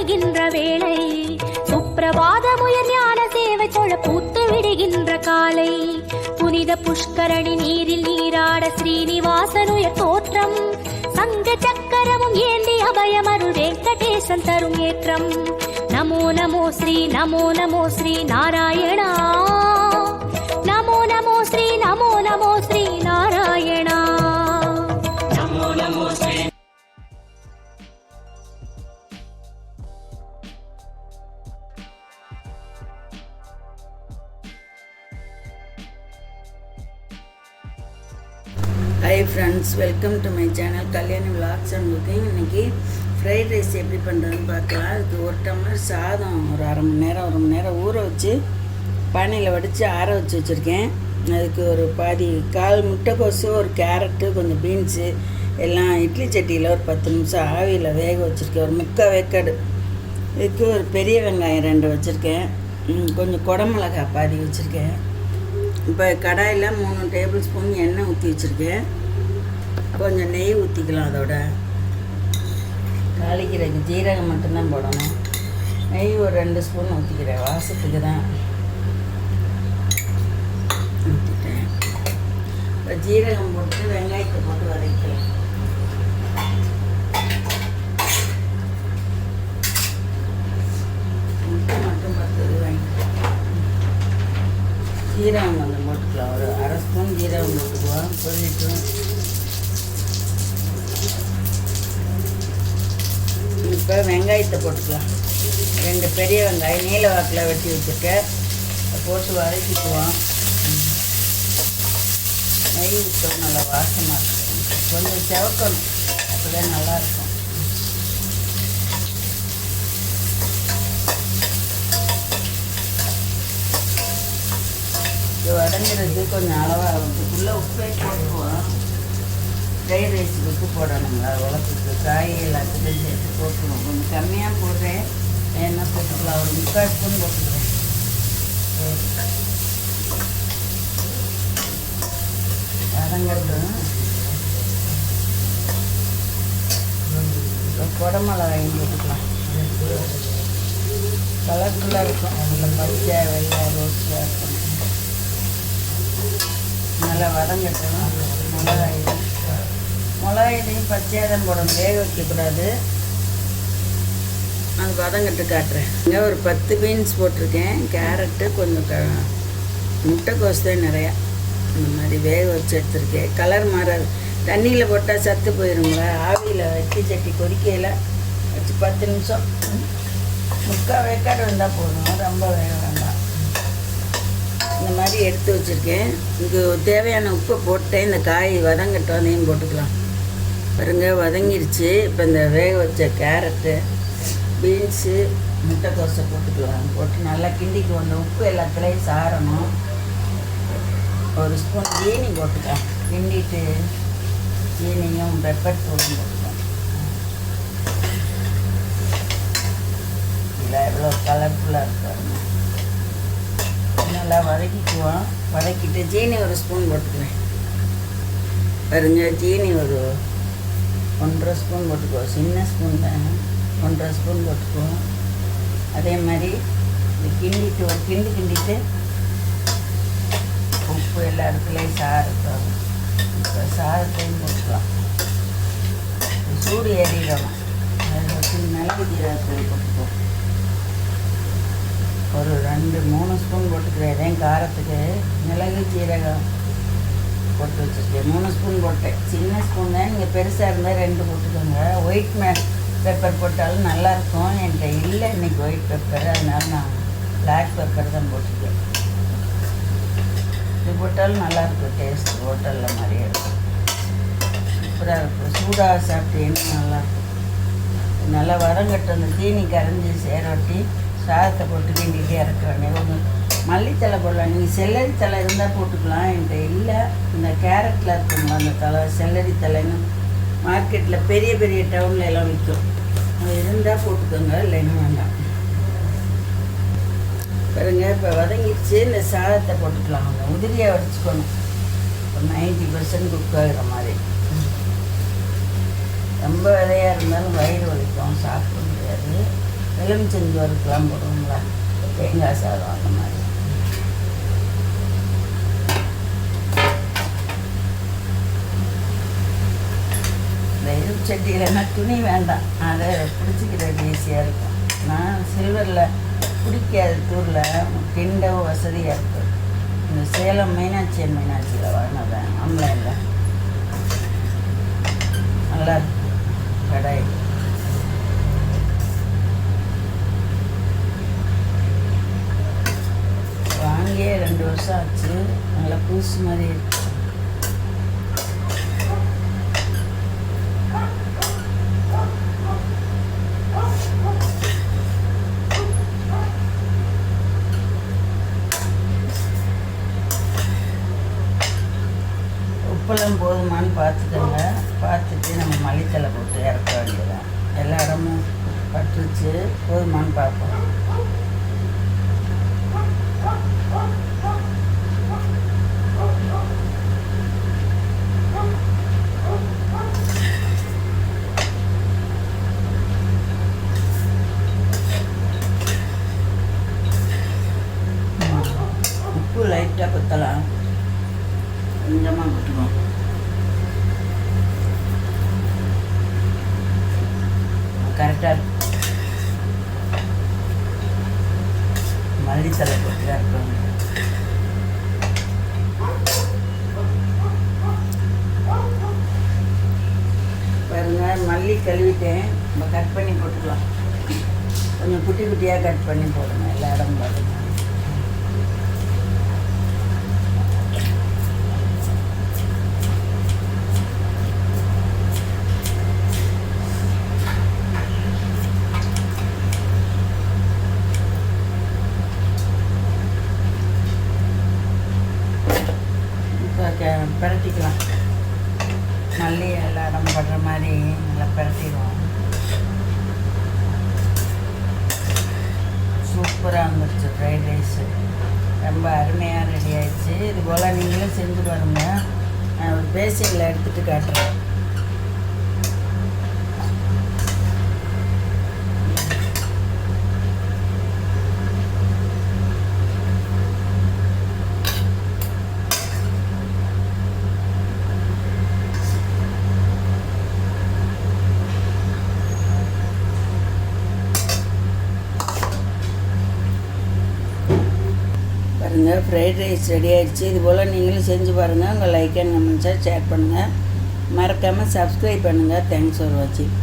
விடுகின்ற வேளை. சுப்பிரபாத சுப்பிரபாதமுயர் ஞான சேவை தொழ பூத்து விடுகின்ற காலை. புனித புஷ்கரணி நீரில் நீராட ஸ்ரீனிவாசனுய தோற்றம். சங்க சக்கரமும் ஏந்தி அபயமருள் வெங்கடேசன் தரும் ஏற்றம். நமோ நமோ ஸ்ரீ நமோ நமோ Shri Narayana hi friends welcome to my channel Kalyani vlogs and cooking இன்றைக்கி ஃப்ரைட் ரைஸ் எப்படி பண்ணுறதுன்னு பார்க்கலாம். அதுக்கு ஒரு டம்ளர் சாதம் ஒரு அரை மணி நேரம் ஒரு மணி நேரம் ஊற வச்சு பானையில் வடித்து ஆற வச்சு வச்சுருக்கேன். அதுக்கு ஒரு பாதி கால் முட்டைக்கோசு ஒரு கேரட்டு கொஞ்சம் பீன்ஸு எல்லாம் இட்லி சட்டியில் ஒரு பத்து நிமிஷம் ஆவியில் வேக வச்சுருக்கேன். ஒரு முக்கால் வேக்காடு. இதுக்கு ஒரு பெரிய வெங்காயம் ரெண்டு வச்சுருக்கேன். கொஞ்சம் குடமிளகா பாதி வச்சுருக்கேன். இப்போ கடாயில் மூணு டேபிள் ஸ்பூன் எண்ணெய் ஊற்றி வச்சுருக்கேன். கொஞ்சம் நெய் ஊற்றிக்கலாம் அதோட. தாளிக்கிறதுக்கு ஜீரகம் மட்டும்தான் போடணும். நெய் ஒரு ரெண்டு ஸ்பூன் ஊற்றிக்கிறேன். வாசத்துக்கு தான் ஊற்றிட்டேன். இப்போ ஜீரகம் போட்டு வெங்காயத்தை போட்டு வதக்கலாம். முட்டை மட்டும் பத்து வாங்கிக்கலாம் ஜீரகம் ஜீரகம் சொல்லிட்டு இப்போ வெங்காயத்தை போட்டுக்கலாம். ரெண்டு பெரிய வெங்காயம் நீல வாக்கில் வெட்டி வச்சுருக்கேன். போட்டு வதக்கிக்குவோம். நெய் விட்டோம் நல்லா வாசமாக இருக்கும். கொஞ்சம் செவக்கணும். அப்போ தான் நல்லாயிருக்கும். இது வதங்கிறது கொஞ்சம் அளவாக இருக்குள்ளே உப்பே போட்டுருவோம் ஃப்ரைட் ரைஸுக்கு உப்பு போடணுங்களா உலகத்துக்கு காய் எல்லாத்துக்கும் சேர்த்து போட்டுருவோம் கொஞ்சம் கம்மியாக போடுறேன். என்ன போட்டுக்கலாம். ஒரு முக்கால் ஸ்பூன் போட்டுக்கிறேன். வதங்கட்டும். இப்போ வாங்கி போட்டுக்கலாம். கலர்ஃபுல்லாக இருக்கும். அதில் பச்சை வெள்ளை ரோஸ்லாம் இருக்கும். நல்லா வதங்கட்டும் மிளகாய். மிளகாயிலையும் பச்சையாக தான் போடணும். வேக வைக்கக்கூடாது. அது வதங்கட்டு காட்டுறேன். இங்கே ஒரு பத்து பீன்ஸ் போட்டிருக்கேன். கேரட்டு கொஞ்சம் க முட்டைக்கோஸ் தான் நிறையா. இந்த மாதிரி வேக வச்சு எடுத்துருக்கேன். கலர் மாறாது. தண்ணியில் போட்டால் சத்து போயிருங்களா ஆவியில் வச்சு சட்டி கொதிக்கையில் வச்சு பத்து நிமிஷம். முக்கால் வேக்காடு வந்தால் போதும். ரொம்ப வேக வேண்டாம். இந்த மாதிரி எடுத்து வச்சுருக்கேன். இதுக்கு தேவையான உப்பை போட்டேன். இந்த காய் வதங்கட்டும் அதையும் போட்டுக்கலாம். பாருங்க வதங்கிருச்சு. இப்போ இந்த வேக வச்ச கேரட்டு பீன்ஸு முட்டைக்கோசை போட்டுக்கலாம். போட்டு நல்லா கிண்டிக்கு அந்த உப்பு எல்லாத்துலேயும் சாரணும். ஒரு ஸ்பூன் ஜீனி போட்டுக்கலாம். கிண்டிட்டு ஜீனியும் பெப்பர் தூளும் போட்டுக்கலாம். இல்லை எவ்வளோ கலர்ஃபுல்லாக இருக்கும் நல்லா வதக்கிக்குவோம். வதக்கிட்டு ஜீனி ஒரு ஸ்பூன் போட்டுக்குவேன். பாருங்க ஜீனி ஒரு ஒன்றரை ஸ்பூன் போட்டுக்குவோம். சின்ன ஸ்பூன் தான். ஒன்றரை ஸ்பூன் போட்டுக்குவோம். அதே மாதிரி இது கிண்டிட்டு ஒரு கிண்டி கிண்டிட்டு உப்பு எல்லா இடத்துலையும் சாரட்டும் இப்போ சாரத்தையும் போட்டுக்கலாம். சூடு ஏறிடலாம் அதில் வச்சு மிளகு போட்டுக்குவோம். ரெண்டு மூணு ஸ்பூன் போட்டுக்கிறேன் இதையும் காரத்துக்கு மிளகு ஜீரகம் போட்டு வச்சுருக்கேன். மூணு ஸ்பூன் போட்டேன். சின்ன ஸ்பூன் தான். நீங்கள் பெருசாக இருந்தால் ரெண்டு போட்டுக்கோங்க. ஒயிட் மே பெப்பர் போட்டாலும் நல்லாயிருக்கும். என்கிட்ட இல்லை இன்றைக்கி ஒயிட் பெப்பர் அதனால் நான் பிளாக் பெப்பர் தான் போட்டுக்கேன். இது போட்டாலும் நல்லாயிருக்கும். டேஸ்ட் ஹோட்டலில் மாதிரியே இருக்கும். சூப்பராக இருக்கும். சூடாக சாப்பிட்டீங்கன்னா நல்லாயிருக்கும். நல்லா வரங்கட்டு அந்த தீனி கரைஞ்சி சேரொட்டி சாதத்தை போட்டு கிண்டிகிட்டே இறக்க ஒன்று மல்லித்தலை போடலாம். நீங்கள் செல்லரி தலை இருந்தால் போட்டுக்கலாம். என்கிட்ட இல்லை. இந்த கேரட்டில் இருக்குங்களா அந்த தலை செல்லரி தலைன்னு மார்க்கெட்டில் பெரிய பெரிய டவுனில் எல்லாம் விற்கும் அது இருந்தால் போட்டுக்கோங்க. இல்லைன்னு வேண்டாம். பாருங்க இப்போ வதங்கிடுச்சு. இந்த சாதத்தை போட்டுக்கலாம். அவங்க உதிரியாக வடிச்சுக்கணும். ஒரு நைன்டி பர்சன்ட் குக் ஆகிற மாதிரி. ரொம்ப விதையாக இருந்தாலும் வயிறு வலிக்கும். சாப்பிட முடியாது. எலுமிச்சஞ்சோறுக்கெலாம் போடுவோங்களா தேங்காய் சாதம் அந்த மாதிரி இந்த இரும்பு சட்டியிலன்னா துணி வேண்டாம் அதை பிடிச்சிக்கிறது ஈஸியாக இருக்கும் நான் சில்வரில் பிடிக்காத தூரில் கிண்டவும் வசதியாக இருக்கும் இந்த சேலம் மீனாட்சி மீனாட்சியில் ஆம்லா இல்லை நல்லா இருக்கு கடாய் வாங்கியே ரெண்டு வருஷம் ஆச்சு. நல்லா புதுசு மாதிரி இருக்கு. உப்பெல்லாம் போதுமான்னு பார்த்துக்கோங்க. பார்த்துட்டு நம்ம மல்லித்தலை போட்டு இறக்க வேண்டியதான் எல்லா இடமும் பட்டுச்சு போதுமான்னு பார்ப்போம் உப்பு லைட்டாக குத்தலாம் கொஞ்சமாக போட்டுக்கோம் கரெக்டாக இருக்கும் மல்லித்தலை போட்டு தான் இருக்கணும் பாருங்க கழுவிட்டேன். நம்ம கட் பண்ணி போட்டுக்கலாம். கொஞ்சம் குட்டி குட்டியாக கட் பண்ணி போடுங்க எல்லா இடமும் பார்த்து இப்போ க- பிரட்டிக்கலாம் மல்லி எல்லா இடம் படுற மாதிரி நல்லா பரட்டிடுவோம். சூப்பராக வந்துருச்சு ஃப்ரைட் ரைஸு ரொம்ப அருமையாக ரெடி ஆயிடுச்சு. இது போல் நீங்களும் செஞ்சு பாருங்கள் நான் ஒரு பேசிக்கில் எடுத்துகிட்டு காட்டுறேன். பாருங்கள் ஃப்ரைட் ரைஸ் ரெடி ஆகிடுச்சு இது போல் நீங்களும் செஞ்சு பாருங்கள் உங்கள் லைக் அண்ட் கமெண்ட்ஸாக ஷேர் பண்ணுங்கள் மறக்காமல் சப்ஸ்கிரைப் பண்ணுங்கள் தேங்க்ஸ் ஃபார் வாட்சிங்